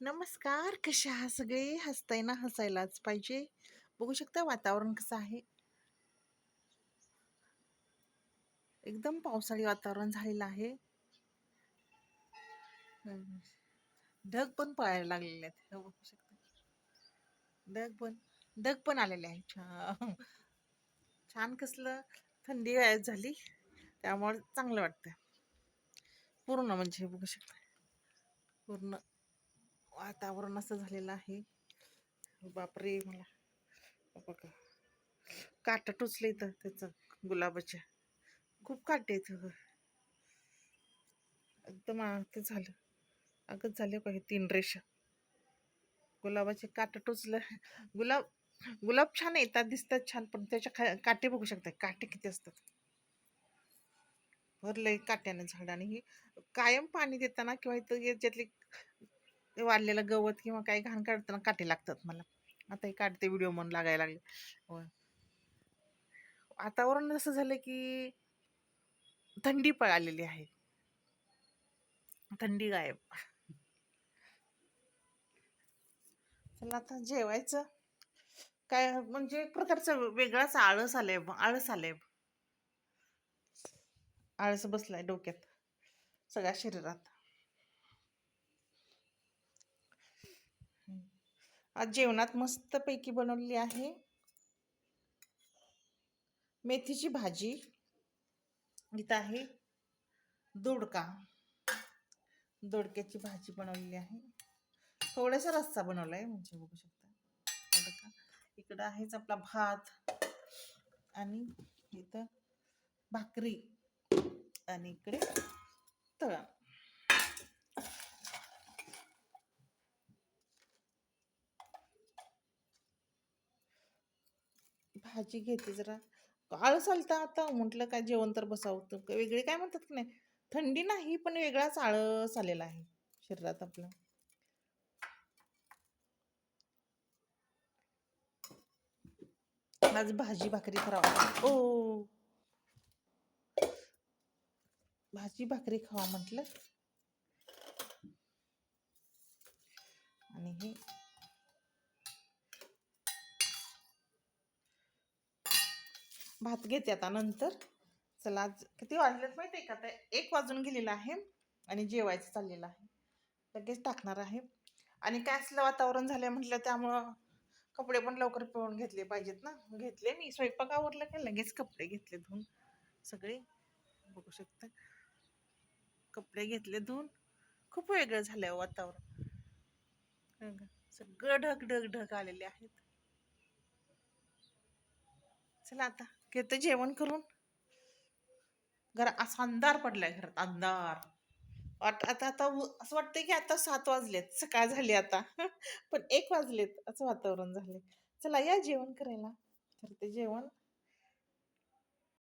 नमस्कार कशा हा सगळे? हसताय ना हसायलाच पाहिजे. बघू शकता वातावरण कसं आहे. एकदम पावसाळी वातावरण झालेलं आहे. ढग पण पळायला लागलेले आहेत. बघू शकता. ढग पण ढग पण आलेले आहे छान छान कसलं थंडी गायब झाली. त्यामुळे चांगलं वाटतं पूर्ण म्हणजे हे बघू शकता. पूर्ण. वातावरण असं झालेलं आहे. बापरे मला. बघा. काट टोचलं इथं त्याचं गुलाबाच्या. खूप काटे इथं अगं. एकदम ते झालं. अगं झाले का हे तीन रेषा. गुलाबाचे काट टोचलं. गुलाब गुलाब छान येतात दिसतात छान पण त्याच्या खा काटे बघू शकता. काटे किती असतात. भरलंय काट्यानं झाड आणि ही कायम पाणी देताना किंवा इथं याच्यातले वाढलेलं गवत किंवा काही घाण काढताना काटे लागतात मला. आता हे काढते व्हिडिओ म्हणून लागायला लागले. वातावरण असं झालं की थंडी पळालेली आहे. थंडी गायब. चला आता जेवायचं. काय म्हणजे एक प्रकारचं वेगळाच आळस आलाय आळस आलाय आळस बसलाय डोक्यात सगळ्या शरीरात. आज जेवणात मस्तपैकी बनवलेली आहे. मेथीची भाजी. इथं आहे दोडका. दोडक्याची भाजी बनवलेली आहे. थोडासा रस्सा बनवला आहे म्हणजे बघू शकता. दोडका. इकडं आहेच आपला भात आणि इथं भाकरी आणि इकडे तळा भाजी घेते जरा. आळस आलता आता म्हटलं काय जेवण तर बसावं. वेगळे काय म्हणतात की नाही थंडी नाही पण वेगळाच आळस आलेला आहे शरीरात आपलं. आज भाजी भाकरी करावं. ओ भाजी भाकरी खावा म्हटलं. आणि हे भात घेते आता नंतर. चला आज किती वाजलेत माहिती आहे का? आता एक वाजून गेलेला आहे आणि जेवायचं चाललेलं आहे. लगेच टाकणार आहे. आणि काय असलं वातावरण झालं म्हटलं त्यामुळं कपडे पण लवकर पिळून घेतले पाहिजेत ना. घेतले मी. स्वयंपाक आवरलं का? लगेच कपडे घेतले धुवून सगळे. बघू शकता. कपडे घेतले धुवून खूप वेगळं झालंय हो वातावरण. हो का? सगळं ढग ढग ढग आलेले आहेत. चला आता. घेते जेवण करून. घरा असा अंधार पडलाय घरात अंधार. वाट आता आता असं वाटतंय की आता सात वाजलेत सकाळ झाली आता. पण एक वाजलेत असं वातावरण झालंय. चला या जेवण करायला. तर ते जेवण